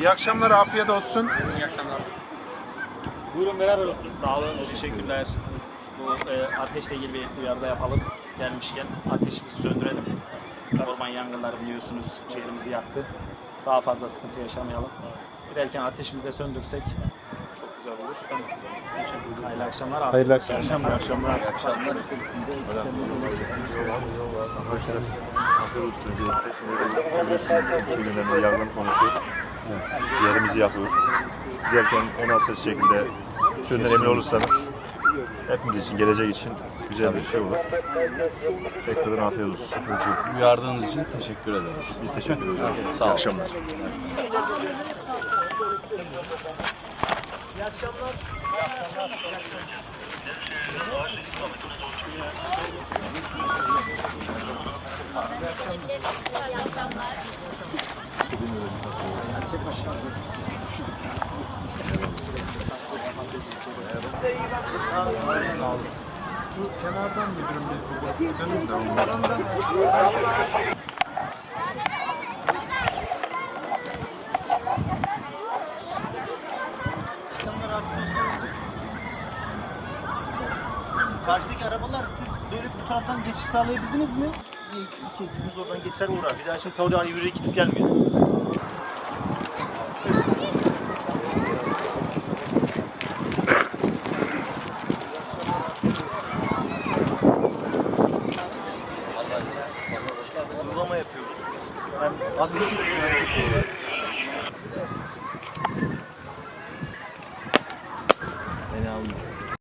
İyi akşamlar, afiyet olsun. İyi akşamlar. Buyurun beraber olsun. Sağ olun, teşekkürler. Bu e, ateşle ilgili bir uyarıda yapalım. Gelmişken ateşimizi söndürelim. Orman yangınları biliyorsunuz şehrimizi yaktı. Daha fazla sıkıntı yaşamayalım. Giderken ateşimizi de söndürsek çok güzel olur. Hayırlı akşamlar. Hayırlı akşamlar. akşamlar. akşamlar. akşamlar. İki günden beri yangın konuşuyor. Yerimizi yakıyor. Giderken en hassas şekilde şundan emin olursanız hepimiz için, gelecek için güzel bir şey olur. Tekrardan afiyet olsun. Uyardığınız için teşekkür ederiz. Biz teşekkür ederiz. Sağ olun. İyi akşamlar. Kenardan müdürüm biz burada. Karşıdaki arabalar siz böyle bu taraftan geçiş sağlayabildiniz mi? İyi, iki ekibimiz oradan geçer uğrar. Bir daha şimdi oraya yürüyerek gidip Abi bir şey Beni almıyor.